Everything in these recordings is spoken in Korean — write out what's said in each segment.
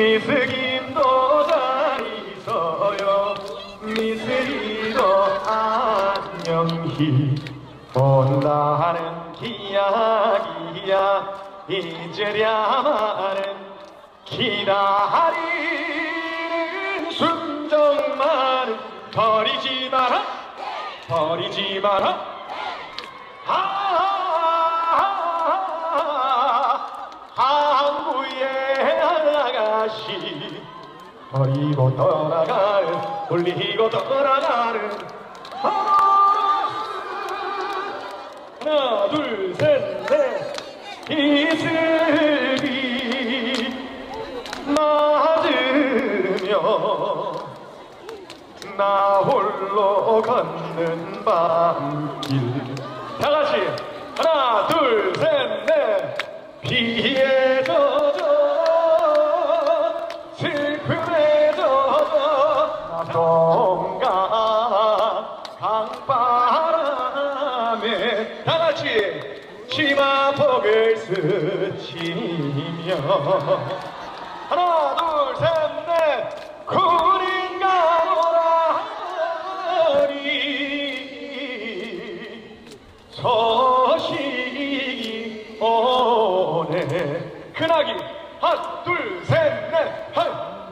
미스김도 잘 있어요. 미스기도 안녕히 온다는 기약이야. 이제랴마는 기다리는 순정만은 버리지 마라. 버리지 마라 아가씨 버리고 떠나가는 돌리고 떠나가는 하나 둘셋넷. 이슬비 맞으며 나 홀로 걷는 밤길. 다 같이. 하나 둘셋 넷. 비에 젖 스치며. 하나 둘 셋 넷. 구린 가 노라니 소식이 오네. 큰아기 하나 둘 셋 넷.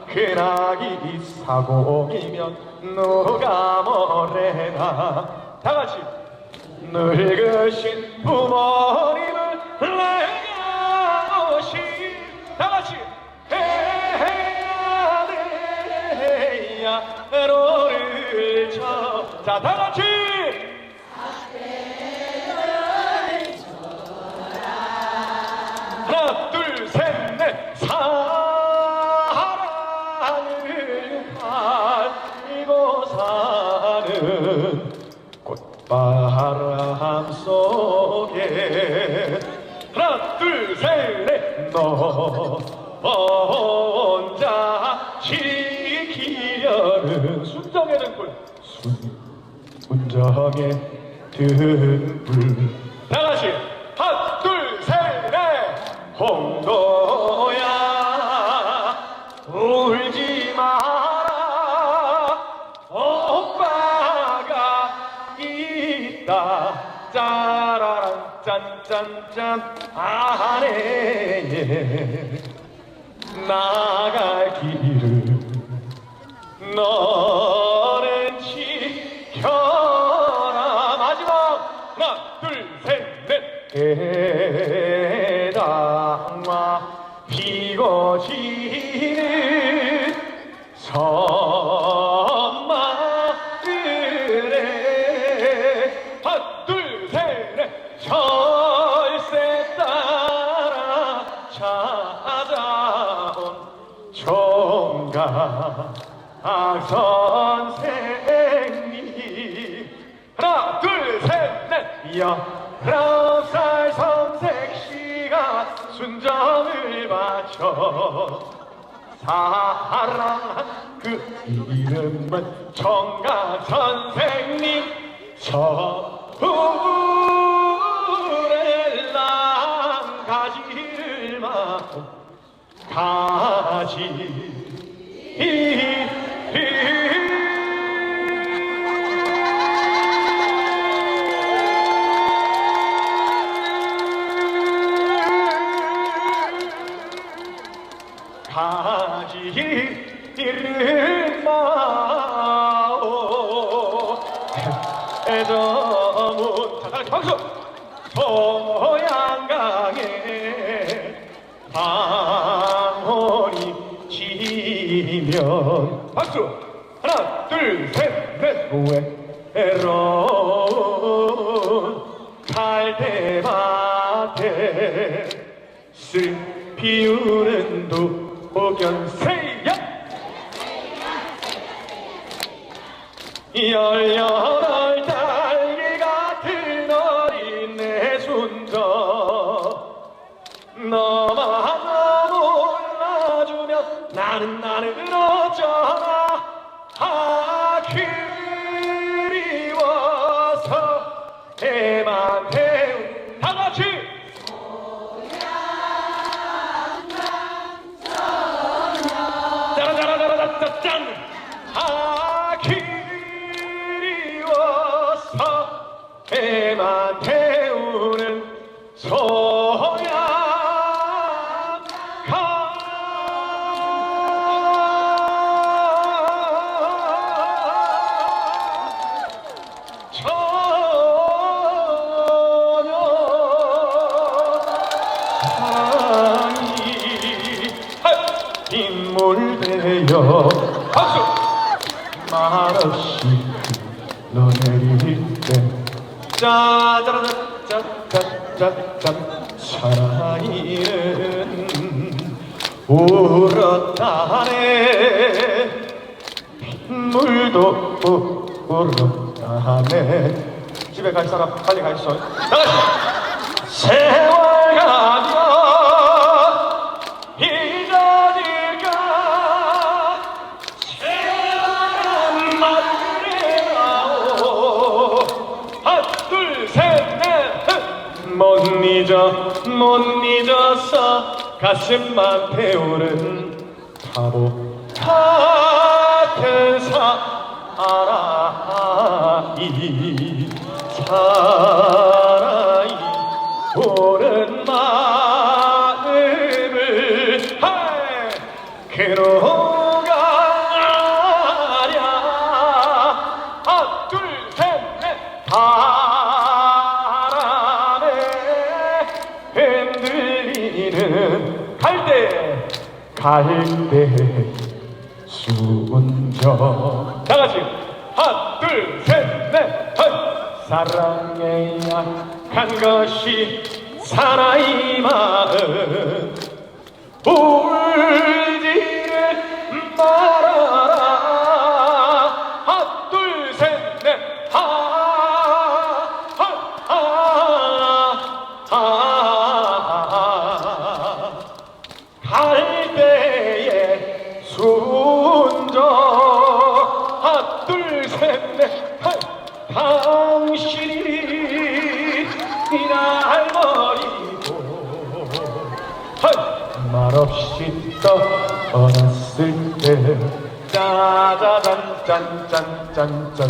큰아기 사공이면 누가 뭐래나. 다같이 늙으신 부모님 자 다 같이! 하나 둘 셋 넷. 사랑을 가지고 사는 꽃바람 속에. 하나 둘 셋 넷 너 혼자 지키려는 순정의 등불. 순 정의 등불 다 같이 하나 둘셋넷. 홍도야. 울지 마라. 오빠가 있다. 짜라란 짠짠짠. 아내에 나갈 길을. 너 순정을 바쳐 사랑한 그 이름은 총각 선생님 서울의 가지를 마고 가지 지면 박수! 하나 둘셋넷! 외로운 갈대밭에 쓸 피우는 도견새야! 열여덟 빗물되어 박수 말없이 너 내릴 때 짜자라짠짠짠짠 사랑이는 울었다네. 빗물도 울었다네. 집에 갈 사람 빨리 가 있어 나가시 세월 가면 못 잊어 못 잊었어 가슴만 태우는 바보 같은 사랑이 사랑이 마 갈대 수운정 다 같이. 하나 둘셋넷 사랑에 약한 것이 사나이 마음. 울지를 말아라 짠짠짠짠.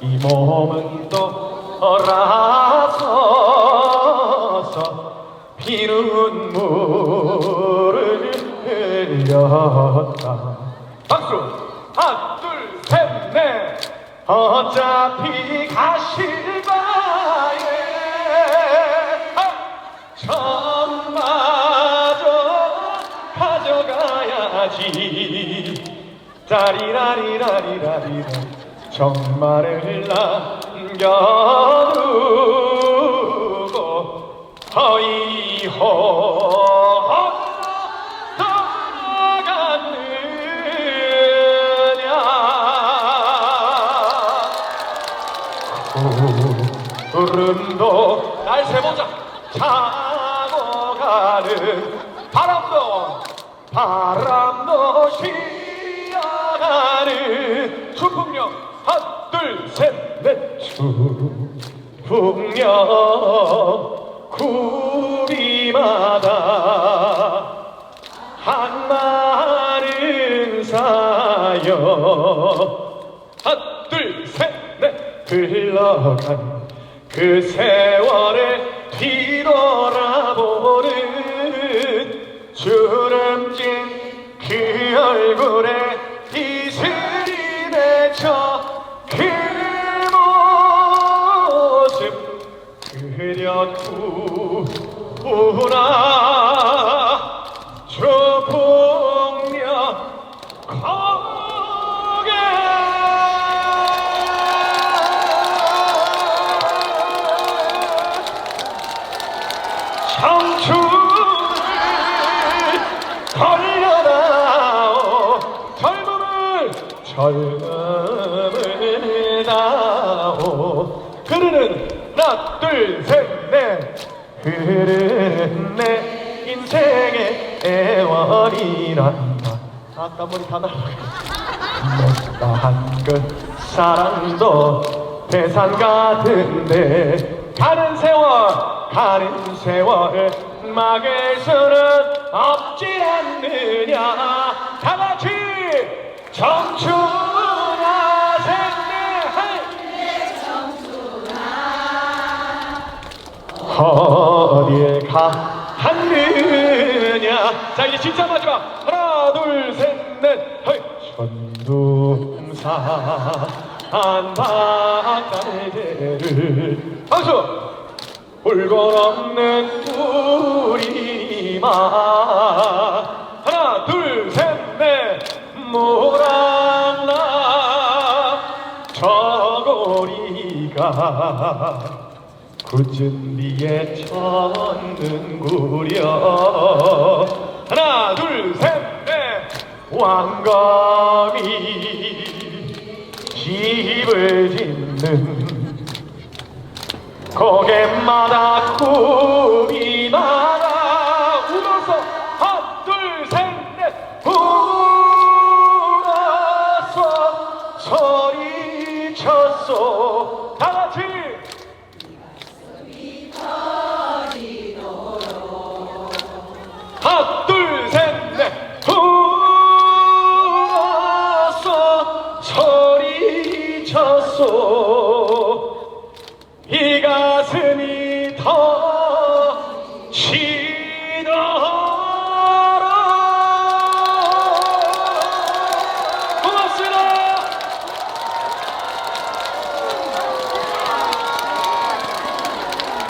이 몸은 또 돌아서서 피눈물을 흘렸다. 박수! 하나 둘셋넷. 어차피 가실 바에 천마저 가져가야지 짜리라리라리라리라 정말을 남겨두고 허이허 떠나갔느냐? 구름도 날 세보자. 차고 가는 바람도 바람도 쉬 한 많은 사연 하나 둘셋넷. 흘러간 그 세월을 뒤돌아보는 주름진 그 얼굴에 청춘을 걸려다오. 젊음을 젊음을 다오. 흐르는 하나 둘셋넷. 흐르는 내 인생의 애월이란다. 아까 머리 다 날아가 못다한 그 사랑도 대산 같은데 가는 세월 가는 세월 막을 수는 없지 않느냐. 다 같이 청춘아 생내 어디에 가느냐. 자 이제 진짜 마지막. 하나 둘 셋넷. 천둥사 한바다를. 박수 물건 없는 우리마 하나 둘 셋 넷. 모란나 저고리가 굳은 비에 쳤는구려. 하나 둘 셋 넷. 왕검이 집을 짓는 고갯마다 꿈이 나라 울어서 하나 둘셋넷. 울어서 소리쳤소. 다같이. 이 가슴이 터지도록 한, 둘, 셋, 넷. 울어서 소리쳤소.